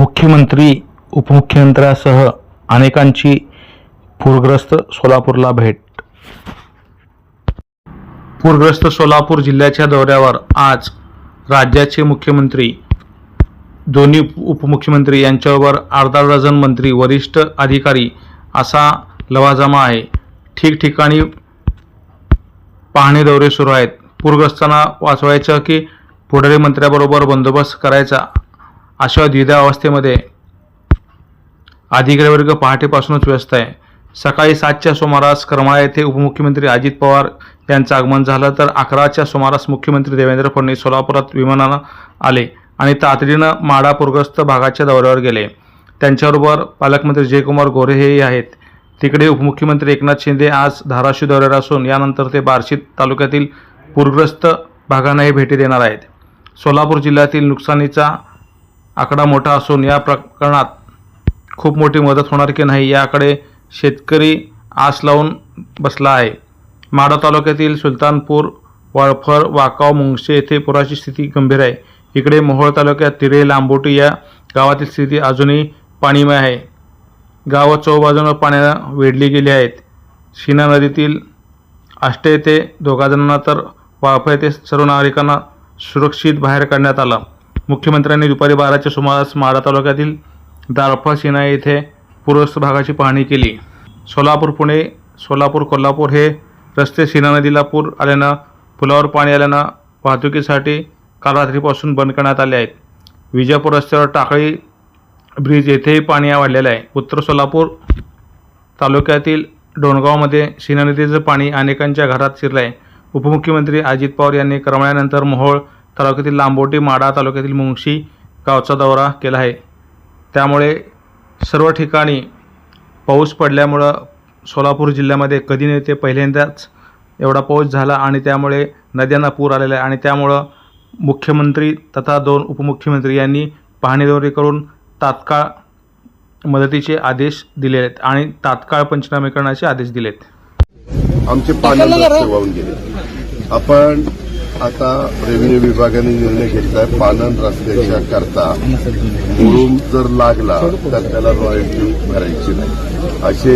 मुख्यमंत्री उपमुख्यमंत्र्यासह अनेकांची पूरग्रस्त सोलापूरला भेट. पूरग्रस्त सोलापूर जिल्ह्याच्या दौऱ्यावर आज राज्याचे मुख्यमंत्री दोन्ही उपमुख्यमंत्री यांच्याबरोबर अर्धा डझन मंत्री वरिष्ठ अधिकारी असा लवाजमा आहे. ठिकठिकाणी पाहणी दौरे सुरू आहेत. पूरग्रस्तांना वाचवायचं की पुढारी मंत्र्याबरोबर बंदोबस्त करायचा? अशा द्विधा अवस्थेमध्ये अधिकारी वर्ग पहाटेपासूनच व्यस्त आहे. सकाळी सातच्या सुमारास करमाळा येथे उपमुख्यमंत्री अजित पवार यांचं आगमन झालं तर अकराच्या सुमारास मुख्यमंत्री देवेंद्र फडणवीस सोलापुरात विमानानं आले आणि तातडीनं माडा पूरग्रस्त भागाच्या दौऱ्यावर गेले. त्यांच्याबरोबर पालकमंत्री जयकुमार गोरे हेही आहेत. तिकडे उपमुख्यमंत्री एकनाथ शिंदे आज धाराशिव दौऱ्यावर असून यानंतर ते बार्शी तालुक्यातील पूरग्रस्त भागांनाही भेटी देणार आहेत. सोलापूर जिल्ह्यातील नुकसानीचा आकडा मोठा असून या प्रकरणात खूप मोठी मदत होणार की नाही याकडे शेतकरी आस लावून बसला आहे. माडा तालुक्यातील सुलतानपूर वाळफर वाकाव मुंगशे येथे पुराची स्थिती गंभीर आहे. इकडे मोहोळ तालुक्यात तिरे लांबोटी या गावातील स्थिती अजूनही पाणीमय आहे. गावं चौबाजूनं पाण्यानं वेढली गेली आहेत. शिना नदीतील आष्टे येथे दोघाजणांना तर वाळफा येथे सर्व नागरिकांना सुरक्षित बाहेर काढण्यात आलं. मुख्यमंत्र्यांनी दुपारी बाराच्या सुमारास माढा तालुक्यातील दारफा सिना येथे पूरग्रस्त भागाची पाहणी केली. सोलापूर पुणे सोलापूर कोल्हापूर हे रस्ते सीना नदीला पूर आल्यानं पुलावर पाणी आल्यानं वाहतुकीसाठी काल रात्रीपासून बंद करण्यात आले आहेत. विजापूर रस्त्यावर टाकळी ब्रिज येथेही पाणी वाढलेलं आहे. उत्तर सोलापूर तालुक्यातील डोणगावमध्ये सीना नदीचं पाणी अनेकांच्या घरात शिरलं आहे उपमुख्यमंत्री अजित पवार यांनी करमळ्यानंतर मोहोळ तालुक्यातील लांबोटी माडा तालुक्यातील मुंगशी गावचा दौरा केला आहे. त्यामुळे सर्व ठिकाणी पाऊस पडल्यामुळं सोलापूर जिल्ह्यामध्ये कधी नाही ते पहिल्यांदाच एवढा पाऊस झाला आणि त्यामुळे नद्यांना पूर आलेला आहे. आणि त्यामुळं मुख्यमंत्री तथा दोन उपमुख्यमंत्री यांनी पाहणी दौरे करून तात्काळ मदतीचे आदेश दिले आहेत आणि तात्काळ पंचनामे करण्याचे आदेश दिलेत. आमचे पाण्याचे रस्ते वाहून गेले. आपण आता रेव्हेन्यू विभागाने निर्णय घेतलाय पानन रस्त्याच्या करता. मुरुम जर लागला तर त्याला रॉयल्टी भरायची नाही. असे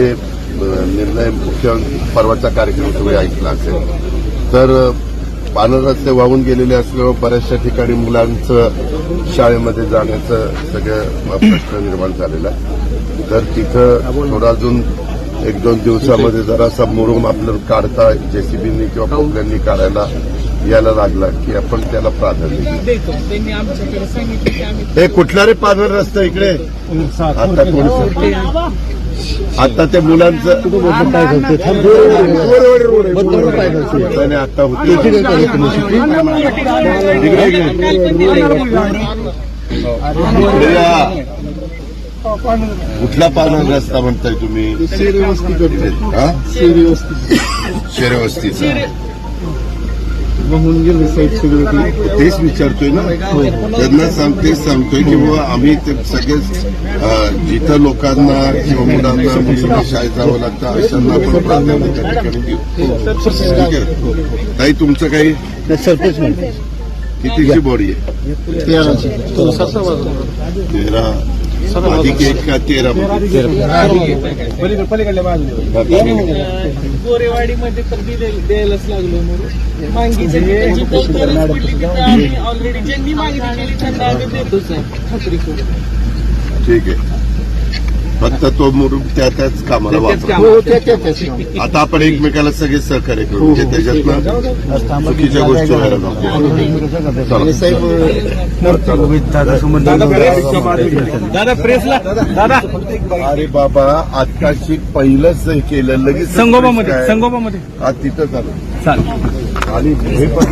निर्णय मुख्य परवाचा कार्यक्रम तुम्ही ऐकला असेल. तर अ, पानन रस्ते वाहून गेलेले असल्यामुळे बऱ्याचशा ठिकाणी मुलांचं शाळेमध्ये जाण्याचं सगळं प्रश्न निर्माण झालेला तर तिथं थोडा अजून एक दोन दिवसामध्ये जरासा मुरुम आपलं काढता जेसीबीनी किंवा पोकल्यांनी काढायला यायला लागला की आपण त्याला प्राधान्य हे कुठला रे पानर रस्ता इकडे? आता थोडस आता ते मुलांचं त्याने आता होती. कुठला पानर रस्ता म्हणताय तुम्ही? हा? शेरवस्तीचा तेच विचारतोय ना? त्यांना सांग तेच सांगतोय की बाबा आम्ही ते सगळे अं, जिथं लोकांना किंवा मुलांना मुलींना शाळेत जावं लागतं अशांना आपण प्राधान्य त्या ठिकाणी देऊ. ठीक आहे? ताई तुमचं काही? कितीची बॉडी आहे? तेरा. अधिक एक का तेरा गोरेवाडीमध्ये दिले द्यायलाच लागलो म्हणून आम्ही ऑलरेडी ज्यांनी मागणी केली त्यांना आम्ही देतोच आहे खात्री करून ठीक आहे फक्त तो मुरुम त्या त्याच कामाला वापर आता आपण एकमेकाला सगळे सहकार्य करू. म्हणजे त्याच्यातनं चुकीच्या गोष्टी व्हायला नको चला. दादा प्रेसला. दादा अरे बाबा आत्ताशी पहिलंच हे केलं. लगेच संगोबामध्ये संगोबामध्ये आज तिथं झालं चालेल. आणि हे पण